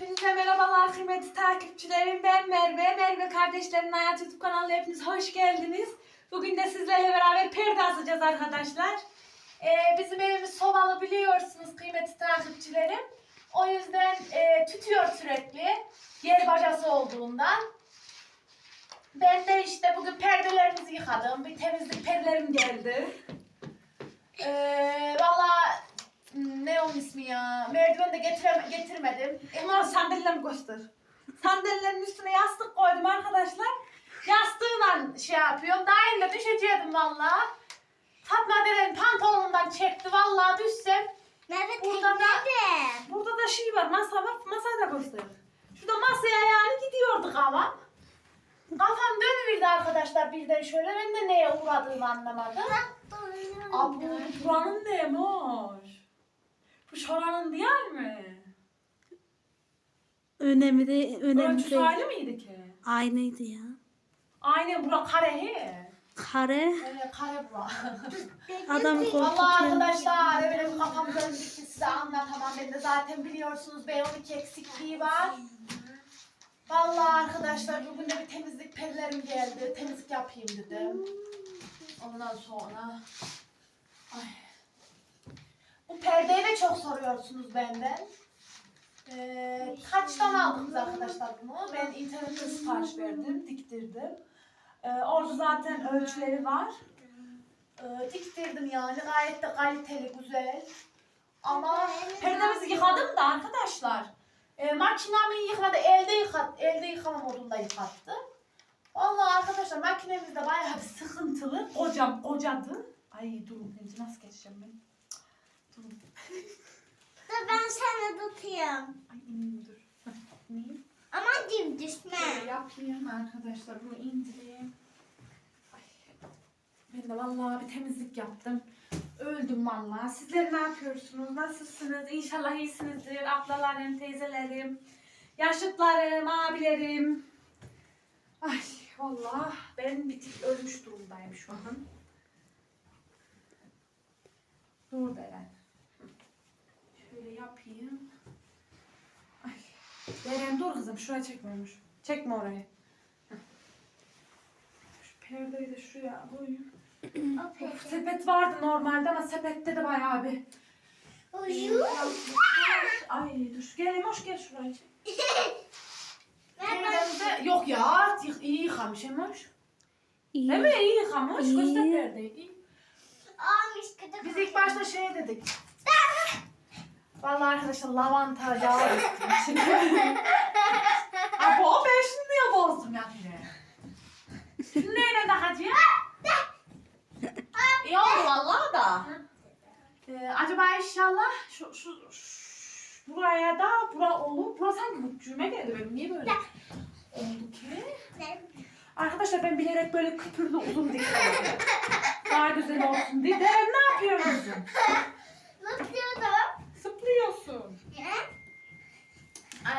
Hepinize merhabalar kıymetli takipçilerim. Ben Merve. Merve kardeşlerin hayat YouTube kanalına hepiniz hoş geldiniz. Bugün de sizlerle beraber perde asacağız arkadaşlar. Ee, bizim evimiz sobalı biliyorsunuz kıymetli takipçilerim. O yüzden e, tütüyor sürekli. Yer bacası olduğundan. Ben de işte bugün perdelerimizi yıkadım. Bir temizlik perdelerim geldi. Ee, Valla ne onun ismi ya? Merdiven de getire, getirmedim. Onlar sandalyelerimi göster. Sandalyelerin üstüne yastık koydum arkadaşlar. Yastığıyla şey yapıyorum. Daha elle düşecektim valla. Fatma dedenin pantolonundan çekti valla düşsem. Mehmet Burada da-. Burada da şey var masa var. Masayı da göster. Şurada masaya yani gidiyorduk ama. Kafam dönüverdi arkadaşlar birden şöyle. Ben de neye uğradığımı anlamadım. Abi buranın neymiş? Bu şoranın değil mi? Önemi de önemli Ölçüsü değil. aynı mıydı ki? Aynıydı ya. Aynen bura kare he. Kare Evet kare bura. adamı Valla korkutuyor. arkadaşlar benim kafam döndü ki size anlatamam. Ben de zaten biliyorsunuz B12 eksikliği var. Valla arkadaşlar bugün de bir temizlik perilerim geldi. Temizlik yapayım dedim. Ondan sonra... Ay. Bu perdeyi de çok soruyorsunuz benden. Ee, kaçtan aldık biz arkadaşlar bunu? Ben internette sipariş verdim, diktirdim. Ee, orada zaten ölçüleri var. Ee, diktirdim yani gayet de kaliteli, güzel. Ama perdemizi yıkadım da arkadaşlar. E, makinamı yıkadı, elde yıkat, elde yıkama modunda yıkattı. Vallahi arkadaşlar makinemiz de bayağı bir sıkıntılı. Kocam kocadı. Ay durun nasıl geçeceğim ben? Dur ben sana tutayım. Ay ineyim dur. Hah, İneyim. Aman diyeyim Şöyle düşme. yapayım arkadaşlar bunu indireyim. Ay. Ben de vallahi bir temizlik yaptım. Öldüm vallahi. Sizler ne yapıyorsunuz? Nasılsınız? İnşallah iyisinizdir. Ablalarım, teyzelerim, yaşıtlarım, abilerim. Ay vallahi ben bitik ölmüş durumdayım şu an. Dur Beren. Yapayım. Ay. Beren dur kızım şuraya çekmemiş. Çekme orayı. Şu perdeyi de şuraya koyayım. O peki. Sepet vardı normalde ama sepette de bayağı bir Uyu. Ay dur gel hoş gel şuraya. çek. Ben Perdemde yok ya yık- iyi yıkamış Emoş. İyi. Değil mi iyi yıkamış İyi. göster perdeyi. Biz ilk başta şey dedik. Vallahi arkadaşlar lavanta yağı döktüm içine. Abi o ben şimdi niye bozdum ya yine? Şimdi neyle daha diye? İyi oldu vallahi da. Ee, acaba inşallah şu, şu, şu buraya da bura olur. Bura sanki bütçüğüme geldi benim. Niye böyle oldu ki? Arkadaşlar ben bilerek böyle küpürlü uzun diktim. Daha güzel olsun diye. Deren ne yapıyorsun?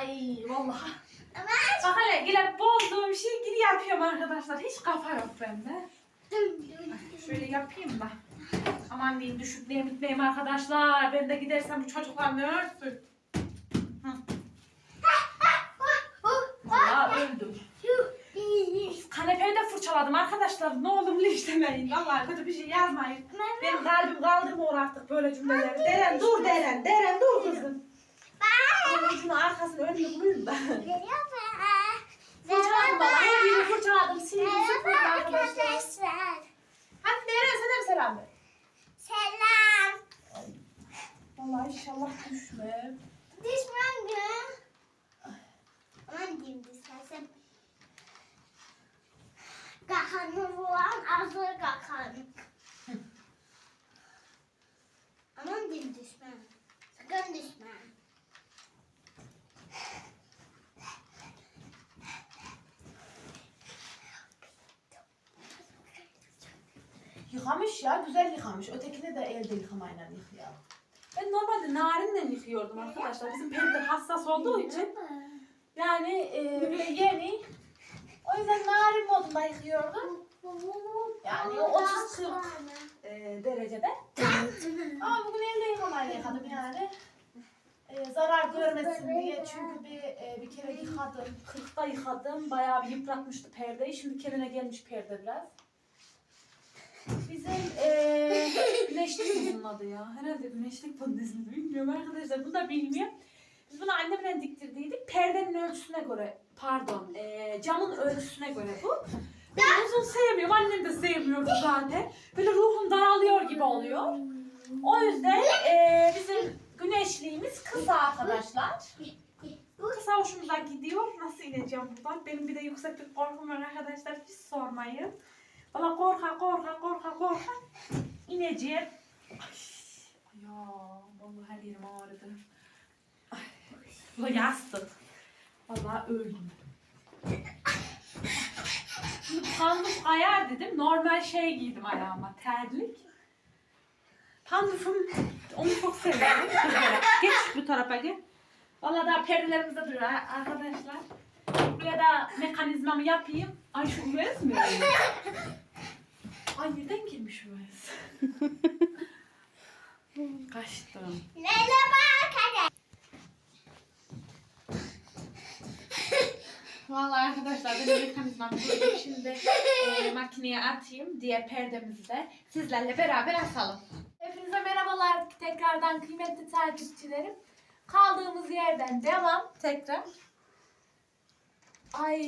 Ay vallahi. Ama Bak hele yine bozduğum şey gibi yapıyorum arkadaşlar. Hiç kafa yok bende. Şöyle yapayım da. Aman diyeyim düşüklüğe bitmeyeyim arkadaşlar. Ben de gidersem bu çocuklar ne örsün? Hı. Vallahi öldüm. Kanepeyi de fırçaladım arkadaşlar. Ne olur linçlemeyin. Vallahi kötü bir şey yazmayın. Benim kalbim kaldırmıyor artık böyle cümleleri. Deren dur Deren. Deren dur kızım. Ben ucunu arkasını önünü bulayım da. Fırçaladım valla. Her yeri fırçaladım. Sildim süpürdüm arkadaşlar. Hadi Deren sana bir selam ver. Selam. Vallahi inşallah düşme. Düşman gün. Aman diyeyim düşersem. Kakanı vuran ağzı kakanı. Aman diyeyim düşme. Sakın düşme. Yıkamış ya. Güzel yıkamış. Ötekini de elde yıkamayla yıkıyor. Ben normalde narinle yıkıyordum arkadaşlar. Bizim perde hassas olduğu için. Yani e, yeni. O yüzden narin modunda yıkıyordum. Yani o 30-40 e, derecede. Ama bugün elde yıkamayla yıkadım yani. e, zarar görmesin diye çünkü bir e, bir kere yıkadım. 40'da yıkadım. Bayağı bir yıpratmıştı perdeyi. Şimdi kendine gelmiş perde biraz. Bizim eee güneşlik mi bunun adı ya? Herhalde güneşlik bunun ismi. Bilmiyorum arkadaşlar. Bu da bilmiyor. Biz bunu annemle diktirdiydik. Perdenin ölçüsüne göre, pardon, eee, camın ölçüsüne göre bu. Ben uzun sevmiyorum. Annem de sevmiyordu zaten. Böyle ruhum daralıyor gibi oluyor. O yüzden eee, bizim güneşliğimiz kısa arkadaşlar. Kısa hoşumuza gidiyor. Nasıl ineceğim buradan? Benim bir de yükseklik korkum var arkadaşlar. Hiç sormayın. Valla korka korka korka korka ineceğim. Ay, ya vallahi her yerim ağrıdı. Ay, Bu da yastık. Vallahi öldüm. Şimdi panduf kayar dedim. Normal şey giydim ayağıma. Terlik. Pandufum onu çok seviyorum. Geç bu tarafa gel. Vallahi daha perdelerimiz de duruyor arkadaşlar. Buraya da mekanizmamı yapayım. Ay şu üvez mi? Ay nereden girmiş üvez? Kaçtım. Leyla bak Vallahi arkadaşlar benim mekanizmamı koydum. Şimdi e, makineye atayım. Diğer perdemizi de sizlerle beraber asalım. Hepinize merhabalar tekrardan kıymetli takipçilerim. Kaldığımız yerden devam tekrar. Ay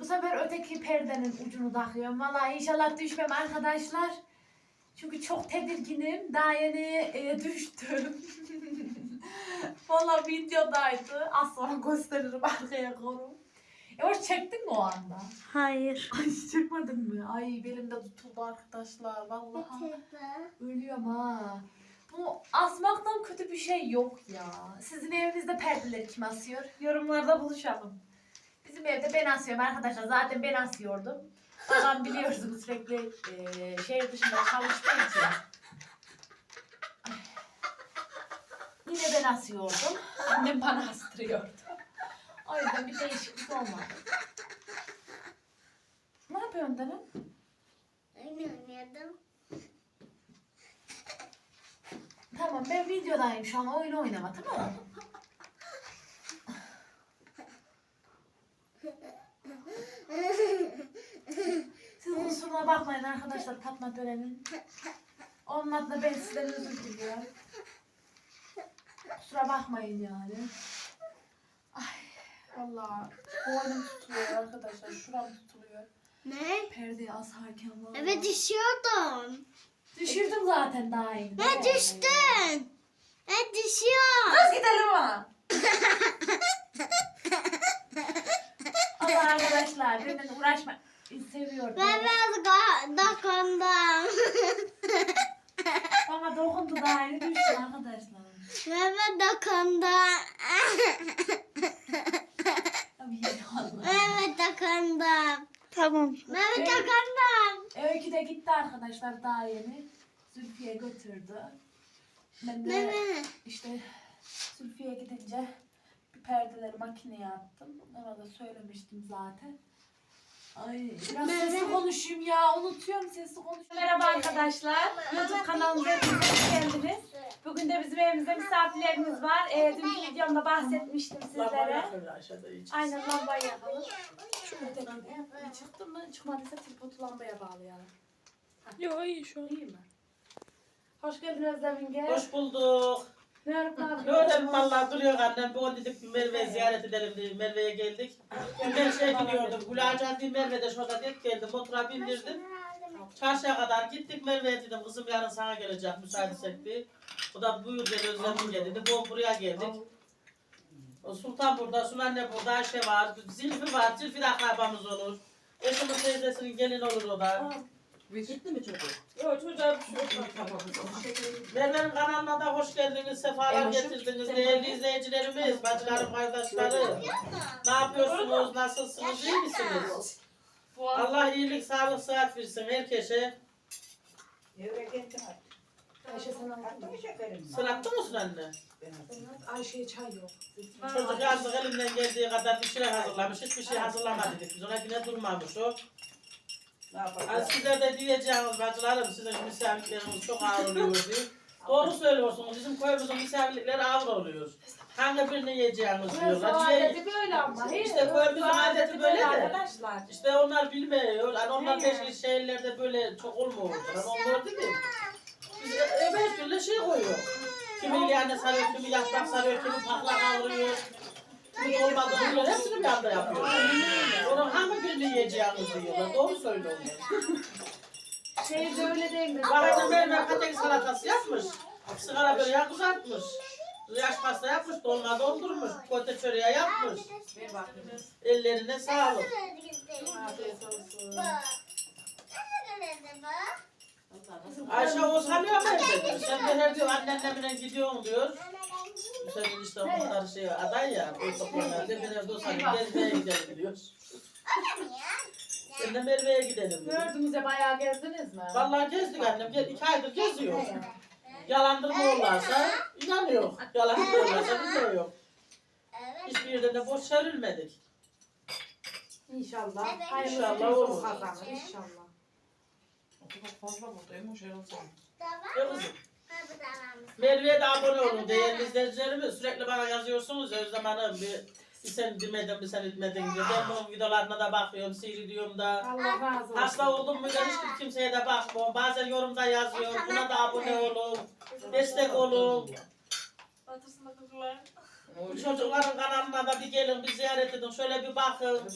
bu sefer öteki perdenin ucunu takıyorum. Vallahi inşallah düşmem arkadaşlar. Çünkü çok tedirginim. Daha yeni e, düştüm. Vallahi videodaydı. Az sonra gösteririm arkaya korum. E hoş çektin mi o anda? Hayır. Ay çekmedin mi? Ay belimde tutuldu arkadaşlar. Vallahi. Ölüyorum ha. Bu asmaktan kötü bir şey yok ya. Sizin evinizde perdeleri kim asıyor? Yorumlarda buluşalım. Bizim evde ben asıyorum arkadaşlar. Zaten ben asıyordum. Babam biliyorsunuz sürekli eee şehir dışında çalıştığı için. Yine ben asıyordum. Annem bana astırıyordu. O yüzden bir değişiklik olmadı. Ne yapıyorsun Denen? Oynuyordum. Tamam ben videodayım şu an oyun oynama tamam mı? Siz kusuruna bakmayın arkadaşlar Fatma Tören'in. Onun adına ben sizden özür diliyorum. Kusura bakmayın yani. Ay vallahi boynum tutuluyor arkadaşlar. Şuram tutuluyor. Ne? Perdeyi asarken vallahi. Evet düşüyordum. Düşürdüm zaten daha iyi. Ne düştün? Ne düşüyor? Kız gidelim bana. Allah arkadaşlar benimle uğraşma. Seviyorum. Ben biraz dokundum. Bana dokundu daha yeni düştü arkadaşlar. Ben ben dokundum. Evet dokundum. Tamam. Ben dokundum. Öykü de gitti arkadaşlar daha yeni. Zülfiye götürdü. Ben de Meme. işte Zülfiye gidince perdeleri makineye attım. Ona da söylemiştim zaten. Ay biraz sesli konuşayım ya. Unutuyorum sesli konuşayım. Merhaba arkadaşlar. YouTube kanalımıza hepiniz hoş geldiniz. Bugün de bizim evimizde misafirlerimiz var. Ee, dünkü videomda bahsetmiştim sizlere. Aynen lambayı yakalım. Şu ötekine. Çıktı mı? Çıkmadıysa tripodu lambaya bağlayalım. Yok iyi şu an. İyi mi? Hoş geldin Özlem. Hoş bulduk. Böyle vallahi duruyor annem. Bu dedik bir Merve'ye ziyaret edelim dedik. Merve'ye geldik. Ben şey gidiyordum. Gülağacan bir Merve'de şurada denk geldim. Motora bindirdim. Çarşıya kadar gittik. Merve'ye dedim kızım yarın sana gelecek müsaadesek bir. O da buyur dedi Özlem gel dedi. Bu buraya geldik. O Sultan burada, Sunanne burada, Ayşe var, Zilfi var, Zilfi de akrabamız olur. Eşimin teyzesinin gelin olur o da. Gitti mi çocuk? Yok çocuğa bir şey yok. Merve'nin kanalına da hoş geldiniz, sefalar getirdiniz değerli izleyicilerimiz, bacılarım, kardeşlerim. Ne yapıyorsunuz, nasılsınız, iyi misiniz? Allah iyilik, sağlık, sıhhat versin herkese. Ayşe sen anladın mı? Sen attın mısın anne? Ayşe'ye çay yok. Çocuk yazdık elimden geldiği kadar bir şeyler hazırlamış, hiçbir şey hazırlamadık biz. Ona yine durmamış o. Size de diyeceğimiz bacılarım, sizin misafirleriniz çok ağır oluyor diye. Doğru söylüyorsunuz. Bizim köyümüzün misafirlikleri ağır oluyor. Hangi birini yiyeceğiniz Burası diyorlar. Adeti böyle ama. İşte İşte köyümüzün adeti böyle de. Arkadaşlar. İşte onlar bilmiyor. Hani onlar beşli şehirlerde böyle çok olmuyor. Hani onlar değil mi? Biz evet türlü şey koyuyor. Kimi ilyana sarıyor, kimi yaprak sarıyor, kimi pakla kavuruyor. Kimi olmadı oluyor. Hepsini bir anda yapıyor. Onun hangi birini yiyeceğiniz diyorlar. Doğru söylüyorlar. Şey de öyle değil mi? Bahane mermer patates salatası yapmış. Sigara böreği kızartmış. Yaş pasta yapmış, dolma doldurmuş, kote çöreği yapmış. Ellerine sağlık. Afiyet olsun. Ayşe o sanıyor ben dedi. Sen de her diyor annenle gidiyorsun diyor. Senin işte o kadar şey aday ya. O toplamaya de ben evde olsam gezmeye gidelim diyor. Ben de Merve'ye gidelim diyor. Gördüğünüzde bayağı gezdiniz mi? Vallahi gezdik annem. Gel, iki aydır geziyor. Yalandırmıyorlarsa inanıyor. Yalandırmıyorlarsa bilmiyor. Hiçbir yerden de boş çevrilmedik. İnşallah. Evet. Hayırlısı İnşallah çok olur. kazanır. İnşallah. Ya kızım. Merve'ye de abone olun değerli izleyicilerimiz. Sürekli bana yazıyorsunuz ya Özlem Hanım bir, bir sen demedin bir sen etmedin diye. Ben bunun videolarına da bakıyorum, seyrediyorum da. Allah razı olsun. Hasta oldum mu da hiç kimseye de bakmıyorum. Bazen yorumda yazıyorum. Buna da abone olun. Destek olun. Bu çocukların kanalına da bir gelin bir ziyaret edin. Şöyle bir bakın.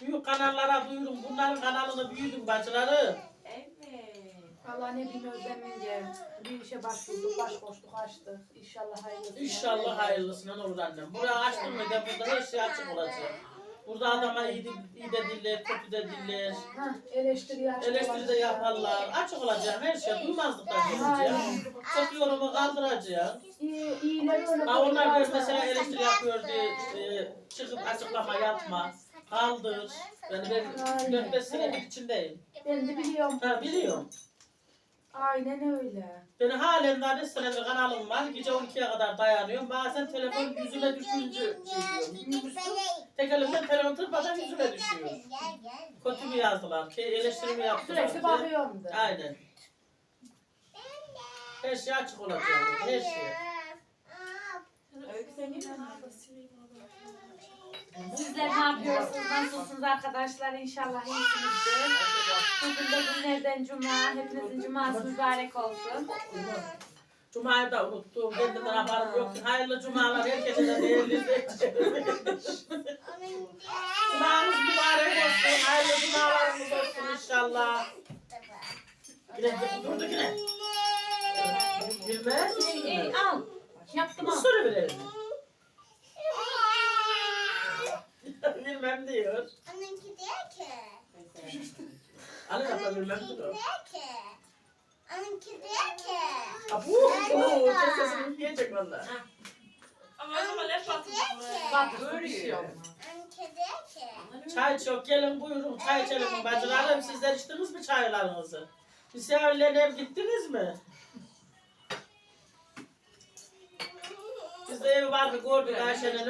Büyük kanallara duyurun. Bunların kanalını büyüdün bacıları. Allah ne bileyim özlemince bir işe başvurduk, baş koştuk, açtık. İnşallah hayırlısı. İnşallah hayırlısından olur annem. Buraya açtım mı da burada her şey açık olacak. Burada adama iyi de, iyi de diller, kötü de diller. Hah, eleştiri açık Eleştiri de yaparlar. Açık olacak her şey. Duymazlık da Aynen. Çok yorumu kaldıracak. İyi, iyileri öyle Ha onlar böyle mesela eleştiri yapıyor diye e, çıkıp açıklama yapma. Kaldır. Yani ben 4-5 senedir içindeyim. Ben de biliyorum. Ha biliyorum. Aynen öyle. Ben halen daha 5 senedir kanalım var. Gece 12'ye kadar dayanıyorum. Bazen telefon yüzüme düşünce şey diyorum. Tek elimden telefon tırmadan yüzüme düşüyor. Kötü mü yazdılar ki, eleştiri mi yaptılar Sürekli ki? bakıyorum da. Aynen. Her şey açık olacak. Her şey. Sizler ne yapıyorsunuz? Nasılsınız arkadaşlar? İnşallah iyisinizdir. Bugün de günlerden cuma. Hepinizin cuması mübarek olsun. Cuma'yı da unuttum. Kendimden haberim yok. Hayırlı cumalar herkese de değerli. Cumanız mübarek olsun. Hayırlı cumalarımız olsun inşallah. Yine durdu yine. Bilmez al. Yaptım al. Mısır verelim. Bilmem diyor. Ali yapma bilmem diyor. Abu, bu sesini yiyecek valla. Bak böyle şey olmaz. Çay çok gelin buyurun çay içelim bacılarım sizler içtiniz mi çaylarınızı? Misafirlerine hep gittiniz mi? Biz de evi vardı gördük Ayşe'nin.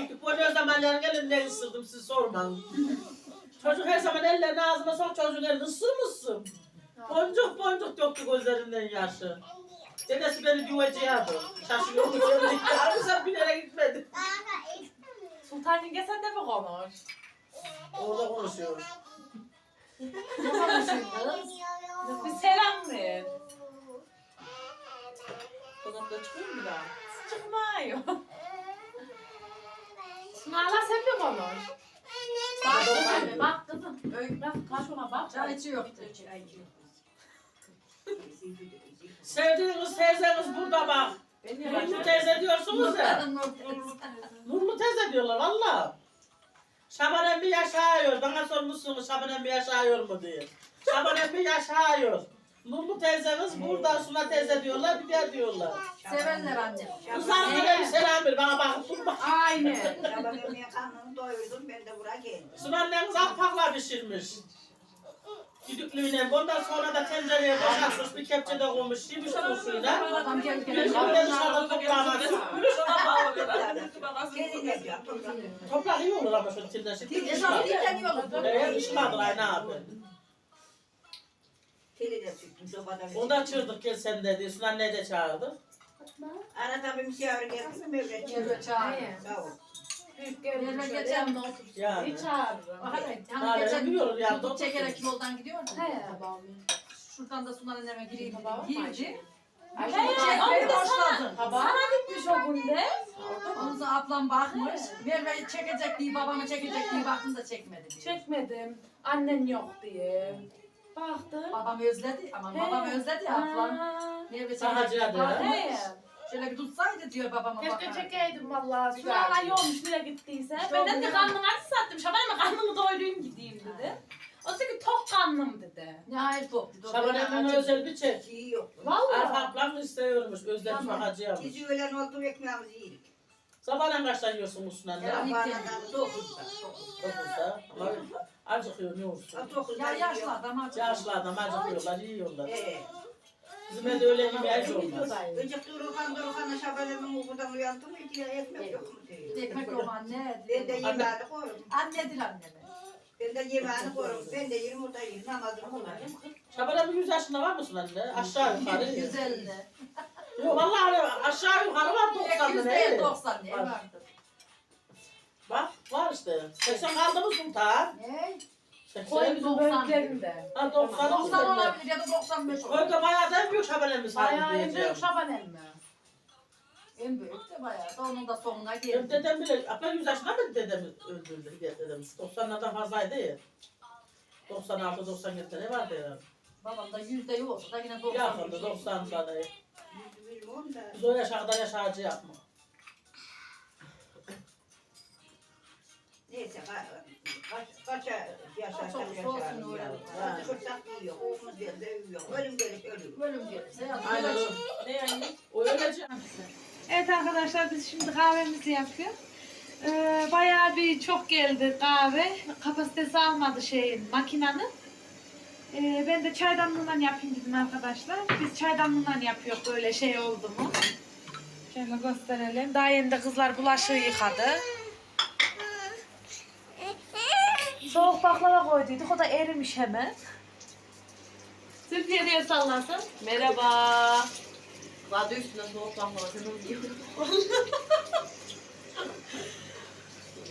Yürüdük bu Özlem Ali'nin elinden ısırdım siz sormayın. Çocuk her zaman ellerini ağzına sok çocuğun elini ısırmışsın. Boncuk boncuk döktü gözlerinden yaşı. Dedesi beni güveceğiydi. Şaşırıyor mu? Abi sen bir yere gitmedin. Sultan Yenge sen de mi konuş? Orada konuşuyoruz. Ne konuşuyorsunuz? Bir selam ver. Konakta çıkıyor mu bir daha? Çıkmıyor. Sunayla sen mi konuş? Bak Bak, kızım, bak kızım. Bak kaçma bak. Çay içiyor. Sevdiğiniz teyzeniz burada bak. Nurlu teyze diyorsunuz ya. Nurlu teyze diyorlar valla. Şaban emmi yaşıyor. Bana sormuşsunuz Şaban emmi yaşıyor mu diye. Şaban emmi yaşıyor. Nurlu teyzeniz burada Suna teyze diyorlar bir de diyorlar. Sevenler annem. Kızlarına da bir selam ver bana bakıp durma. Aynen. Yalanımaya karnını doyurdum ben de buraya geldim. Suna anneniz akpakla pişirmiş. Düdüklüğüne. Ondan sonra da tencereye boşaltmış bir kepçede koymuş. Yemiş turşuyla. Adam gel Bir gel. de dışarıda toprağına sürtmüş. Gelin de diyor. Toprak iyi olur ama şöyle tilden şey. Esas dinleniyoruz. Evet, ışımadır aynı abi. Teli de süttüm sobada. Onu da çırdık gel sen dedi. Sunan ne de çağırdı. Arada bir misafir geldi mi. Mevlüt çağırdı. Sağ ol. Büyük Yerine geçen yanına otur. Yani. Bir çağırırım. Hani geçen biliyorum ya, dokuz çekerek yoldan gidiyordu. He. Şuradan da Sunan anneme gireyim mı Girdi. Çekmeye onu da başladı. Sana gitmiş o günde. Sonra ablam bakmış. Merve çekecek diye babamı çekecek diye baktım da çekmedi diye. Çekmedim. Annen yok diye. Baktım. Babam özledi ama He. babam özledi ya ablam. Sahacıya çekecek diye diyor. He. Şöyle bir tutsaydı diyor babama Keşke bakar. çekeydim vallahi. Şuna ala yolmuş nereye gittiyse. İşte ben o de gün- karnını aç sattım. Şaban ama karnımı doyurayım gideyim dedi. O dedi ki tok karnım dedi. Ne hayır top dedi. Şaban acı- özel bir çek. İyi yok. Vallahi. Arka mı istiyormuş. Özlemiş Tamam. hacıyamış. Bizi ölen oldu ekmeğimizi yedik. Sabahleyin kaçta yiyorsun bu Sunan? Ya, Ya. dokuzda. Dokuzda. Ama Acıkıyor ne olsun. Ya yaşlı adam acı. Yaşlı adam acıkıyorlar, yiyorlar. Ee, Bizim evde öyle yemeği olmaz. Önce Durukan Durukan'a Şaban'ın uykudan uyandı mı diye ekmek yok mu diyor. Ekmek yok anne. Ben de yemeğini koyarım. Annedir anneme. Ben de yemeğini koyarım. Ben de yerim o da yer. Namazını kılarım. Şaban abi 100 yaşında var mısın anne? Aşağı yukarı. Güzeldi. Yok vallahi hani aşağı yukarı var 90 100 lira. değil değil. 90 ne Var. vardır. Bak var işte. 80 kaldı mı Sultan? Ne? Koy 80. bizim bölüklerinde. Ha 90 90 oldu. olabilir ya da 95 olabilir. Orada bayağı da en büyük Şaban emmi Bayağı en büyük. Şaban emmi. En büyük de bayağı da onun da sonuna geldi. dedem bile, abla 100 yaşında mı dedemi öldürdü diye dedem. 90'lardan fazlaydı ya. 96 97 ne vardı ya? Babam da yüzde yok olsa da yine 90. Yakında 90'larda. Yüzü bilmiyorum da. Biz o yaşa yaşacı yapma. Neyse ka- kaç, kaça yaşarsak Kaç olursa yaşarız olsun ya. öyle. Kaç kırsak yiyor. Oğlumuz gelse yiyor. Ölüm gelir ölüm. Bölüm gelirse. Aynen o. Ne yani? O öylece. Evet arkadaşlar biz şimdi kahvemizi yapıyor. Ee, bayağı bir çok geldi kahve. Kapasitesi almadı şeyin makinenin. Ee, ben de çaydanlığından yapayım dedim arkadaşlar. Biz çaydanlığından yapıyoruz böyle şey oldu mu. Şöyle gösterelim. Daha yeni de kızlar bulaşığı yıkadı. Soğuk baklava koyduyduk. O da erimiş hemen. Zülfiye diye sallasın. Merhaba. Vardı üstüne soğuk baklava. Sen onu yiyorsun.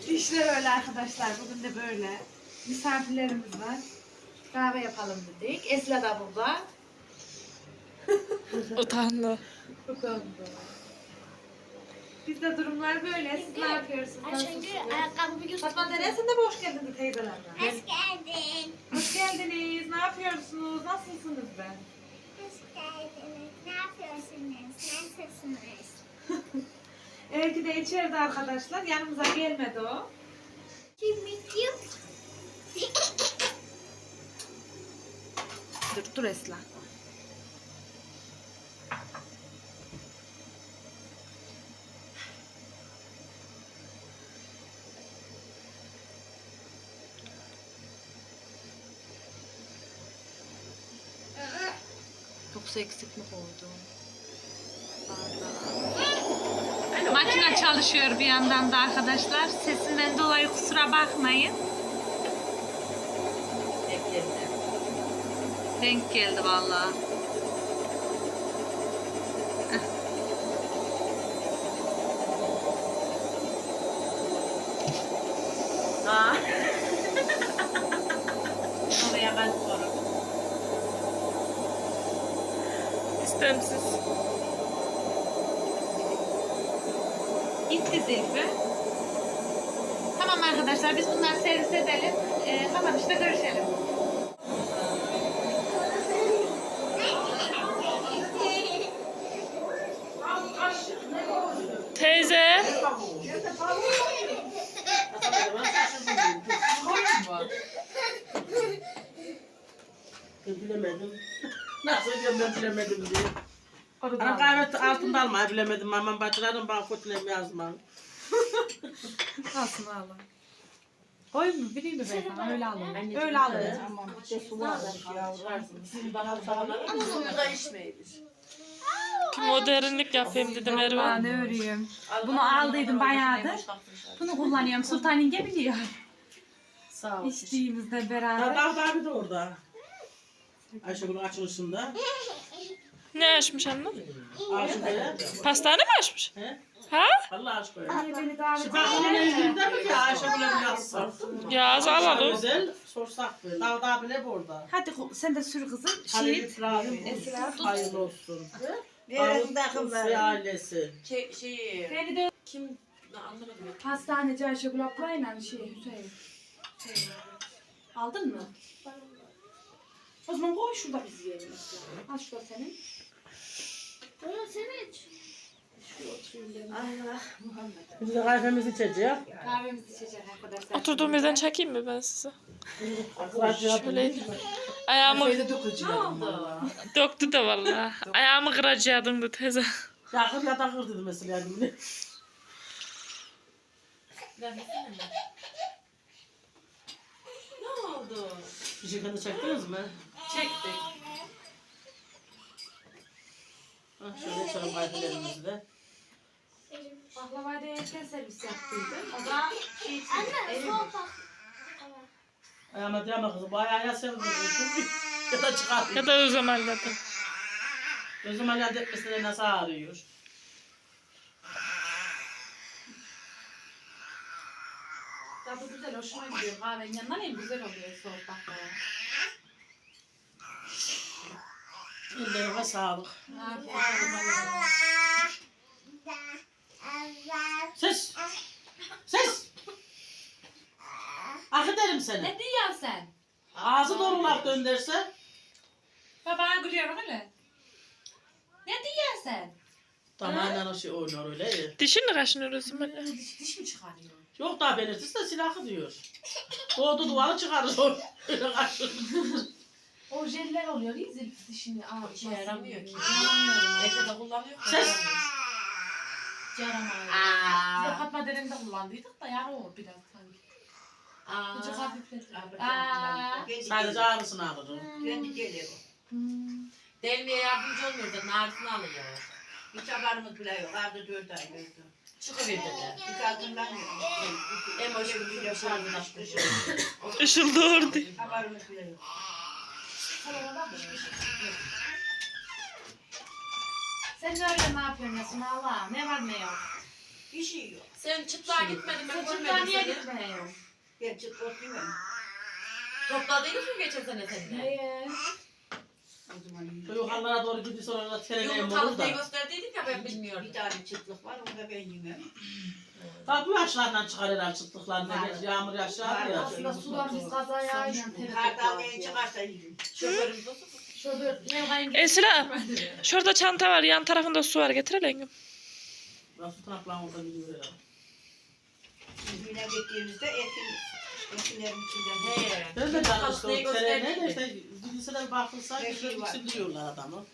İşte öyle arkadaşlar. Bugün de böyle. Misafirlerimiz var. Kahve yapalım dedik. Esra da burada. Utandı. Bizde durumlar böyle. Siz ne yapıyorsunuz? Nasılsınız? ayakkabımı göster. Fatma Dere sen de hoş geldin de teyzelerden. Hoş geldin. Hoş geldiniz. Ne yapıyorsunuz? Nasılsınız be? Hoş geldiniz. Ne yapıyorsunuz? Nasılsınız? Evki de içeride arkadaşlar. Yanımıza gelmedi o. Şimdi kim? Dur, dur Esra. Yoksa eksik mi koydum? Makine çalışıyor bir yandan da arkadaşlar. Sesinden dolayı kusura bakmayın. Denk geldi vallahi. Ha. Oraya ben sonra. İstemsiz. Gitti Zülfü. Tamam arkadaşlar biz bunları servis edelim. Ee, kapanışta görüşelim. Teyze. Bilemedim. Nasıl diyorum ben bilemedim diye. Ana kahve altında alma bilemedim. Aman bacılarım bana kötülem yazma. Alsın valla. Koyayım mı? Bileyim mi ben sana? Öyle alın. Öyle alın. Suyu da içmeymiş. Modernlik yapayım dedim Ben Ervan. de örüyorum. Bunu aldıydım bayağıdır. Bunu kullanıyorum. Sultan İnge biliyor. Sağ ol. İçtiğimizde beraber. bak abi de orada. Ayşegül'ün açılışında. Ne açmış anne? Aşıkaya. Pastane mi açmış? He? Ha? Allah aşkına. Niye beni davet onun evinde mi ki Ayşegül'e bir yazsak? Yaz alalım. Özel sorsak bir. Daha daha bile burada. Hadi sen de sür kızım. Halil Şey, İbrahim. Esra. Hayırlı olsun. Verin Ve takımları. ailesi. Şey, şey Beni de kim anlamadım. hastaneci Ayşegül ablayla şey Hüseyin. Şey, Aldın mı? O zaman koy şurada biz yiyelim. Al şurada senin. Bunu sen iç. Allah. Biz de kahvemizi içeceğiz. Kahvemizi içecek arkadaşlar. Oturduğum yerden çekeyim mi ben size? Şöyle. Şöyle ayağımı Böyle dokuyacağım. döktü de vallahi. Ayağımı kıracaktım da teyze. Yakır ya da kır dedi mesela. Yani. Ne oldu? Bir şey kendi çektiniz mi? Çektik. Ha, şöyle içelim kahvelerimizi de. Baklavayı da erken servis yaptıydı. O da şey Anne soğuk bak. Ayağıma diyeme kızım. Bu ayağı ya sen vurursun ya da çıkartayım. Ya da o zamanlarda. Gözüm ameliyat etmesine nasıl ağrıyor? Tadı güzel, hoşuma gidiyor. Kahvenin yanından en güzel oluyor soğuk baklava. Ellerine sağlık. Afiyet olsun. Ses! Ses! Ah ederim seni. Ne diyorsun sen? Ağzı dolu laf dönderse. Babana gülüyorum öyle. Ne diyorsun sen? Tamamen o şey oynuyor öyle ya. Dişini kaşınıyoruz böyle. Diş, diş mi çıkarıyor? Yok daha belirtisi de silahı diyor. Doğdu duvarı çıkarır o. Öyle kaçır. O jeller oluyor, izil dişini ağrı. İşe yaramıyor ki. Yaramıyor. Evde de kullanıyor. Ses! Yaramıyor. Biz de Fatma dedemde kullandıydık da yara o biraz sanki. Gıcık hafifletir. Aa. Sadece ağrısını ağrır. Kendi geliyor. Hmm. Delmiye yardımcı olmuyor da narisini alıyor. Hiç haberimiz bile yok. Arda dört ay verdi. Çıkıverdi de. Bir kadından yok. Emoş bir kilo şarjı açmış. Işıldı orada. Haberimiz bile yok. Hiçbir şey yok. Sen öyle ne yapıyorsun Allah? Ne var ne yok? Bir şey yok. Sen çıtlığa gitmedin ben Çocuklar görmedim niye seni. gitmiyor? Ben çıt oturmam. Topladınız mı geçen sene seninle? Neye? O zaman iyi. Şu yukarılara doğru gidiyor sonra da tereneğim olur da. gösterdiydik ya ben bilmiyordum. Bir tane çıtlık var. Onu da ben yemem. Tabi bu yaşlardan çıkar herhalde çıtlıklarından. Var. Yağmur yaşlar ya. Aslında sular biz kazaya aynen Kardan neyi çıkarsa yiyeyim. Şoförümüz olsun. Ne var Esra. Şurada çanta var. Yan tarafında su var. Getirelim. Nasıl tırnaklarım orada gidiyor ya. Biz yine gittiğimizde etin, etinlerin içinden. He. Ben de canım işte Hastayı o tereneğe de gösterdiydik. işte bilgisine bir bakılsa işte şey var. sindiriyorlar adamı.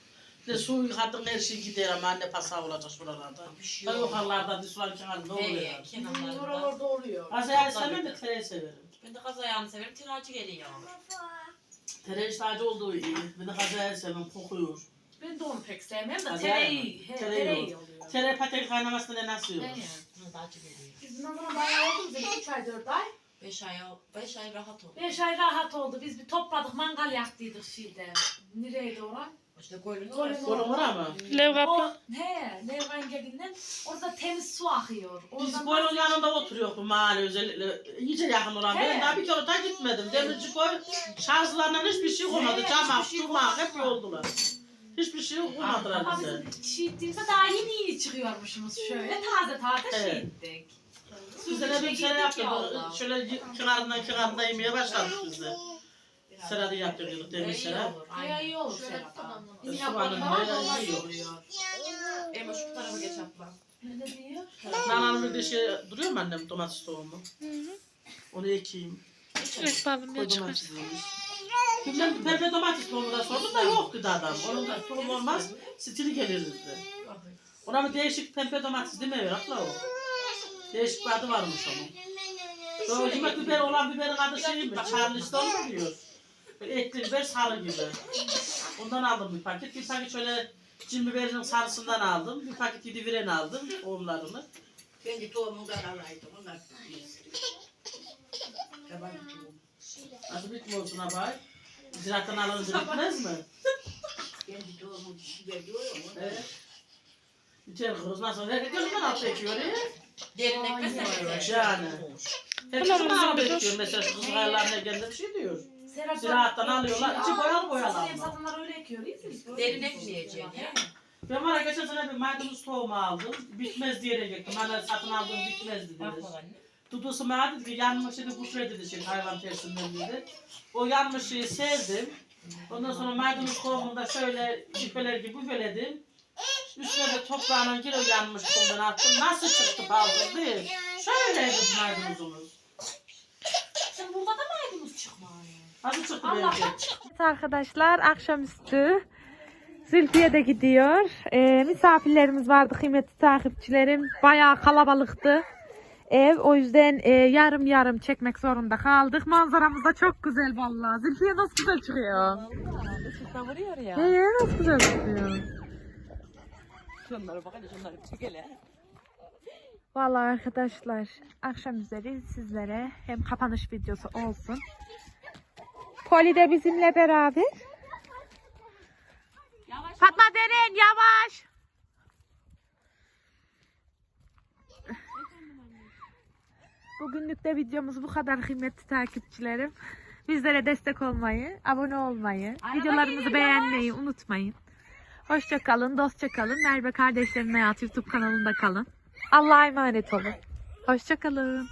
Bir de su yıkadın her şey gider ama anne pasa olacak şuralarda. Ta yukarılarda bir sular çıkar ne oluyor He. ya. Kenarlarında. Oralarda oluyor. Kazayı sevmem de tereyi severim. Ben de kaz ayağını severim. Tiracı geliyor. İşte acı olduğu iyi. Ben de kazayı sevmem kokuyor. Ben de onu pek sevmem de Hadi tereyi. He, Tereyi tereyi oluyor. Tere patek kaynamasında ne nasıl yiyor? Nasıl acı geliyor. Biz bundan sonra bayağı oldu bize 3 ay 4 ay. Beş ay, beş ay rahat ol. 5 ay rahat oldu. Biz bir topladık mangal yaktıydık şeyde. Nereydi orası? İşte Koyunun orası. Var ama. Lev O, kaplan. he, Levhan gelinden orada temiz su akıyor. Biz Oradan koyun yanında oturuyor bu mahalle özellikle. İyice yakın olan. Ben He. daha bir kere daha gitmedim. Demirci koy şarjlarından hiçbir şey koymadı. He, Çamak, hiçbir şey hep koymadı. yoldular. Hiçbir şey koymadılar Ama bize. biz şey ettiğimizde daha yeni yeni çıkıyormuşuz şöyle. Taze taze şey Evet. ettik. Biz de ne bir sene yaptık. Şöyle kenarından kenarından yemeye başladık biz de. Sırada yaptırıyorduk demir olur. Ya iyi olur Serap Hanım. Bizim Soğanın yapraklar böyle onlar iyi oluyor. Emoş şu tarafa geç abla. Ne diyor? Nananın bir de şey duruyor mu annem domates tohumu? Onu ekeyim. Çilek balım Koy ya çıkar. Ben pembe domates tohumu da sordum da yoktu da adam. Onun da tohum olmaz. Stili gelirdi. Ona bir değişik pembe domates değil mi? Abla o. Değişik bir adı varmış onun. Yemek biber olan biberin adı şey mi? Charleston mu diyor? Etli biber sarı gibi. Ondan aldım bir paket. Bir paket şöyle cin biberinin sarısından aldım. Bir paket yedi viren aldım. Tohumlarını. Kendi tohumundan alaydım. Onlar. Yabancı tohum. Nasıl bitmiyor olsun abay? Ziraattan alınca bitmez mi? Kendi doğumu veriyor ama. Evet. İçeri kırız nasıl? Herkes gözünden alt çekiyor ya. Derinlik mesela. Yani. Herkes Ulan bana bizim bir bekliyor dur. mesela kız hayallerine geldi bir şey diyor. Serap Ziraattan alıyorlar, içi boyalı boyalı Satın ama. satanlar öyle ekiyor değil mi? Derin ekmeyecek ya. Ben ya geçen sene bir maydanoz tohumu aldım. Bitmez diyecektim. Hani satın aldığım bitmez dedi. Dudusu bana dedi ki yanmış dedi bu şey dedi şey hayvan tersinden dedi. O yanmış şeyi sevdim. Ondan sonra maydanoz tohumunu da şöyle ipeler gibi büfeledim. Üstüne de toprağına gir o yanmış tohumdan attım. Nasıl çıktı baldız değil. Şöyleydi maydanozumuz. Sen burada da maydanoz çıkma. Çıktı benimki? Evet arkadaşlar akşamüstü Zülfiye de gidiyor. Ee, misafirlerimiz vardı kıymetli takipçilerim. Bayağı kalabalıktı ev. O yüzden e, yarım yarım çekmek zorunda kaldık. Manzaramız da çok güzel vallahi. Zülfiye nasıl güzel çıkıyor. Işıktan vuruyor ya. Ee, nasıl güzel çıkıyor. Şunlara bak hadi şunları bir çek hele. Vallahi arkadaşlar akşam üzeri sizlere hem kapanış videosu olsun. Poli de bizimle beraber. Fatma Deren yavaş. Bugünlük de videomuz bu kadar kıymetli takipçilerim. Bizlere destek olmayı, abone olmayı, videolarımızı beğenmeyi unutmayın. Hoşça kalın, dostça kalın. Merve Kardeşlerin Hayatı YouTube kanalında kalın. Allah'a emanet olun. Hoşça kalın.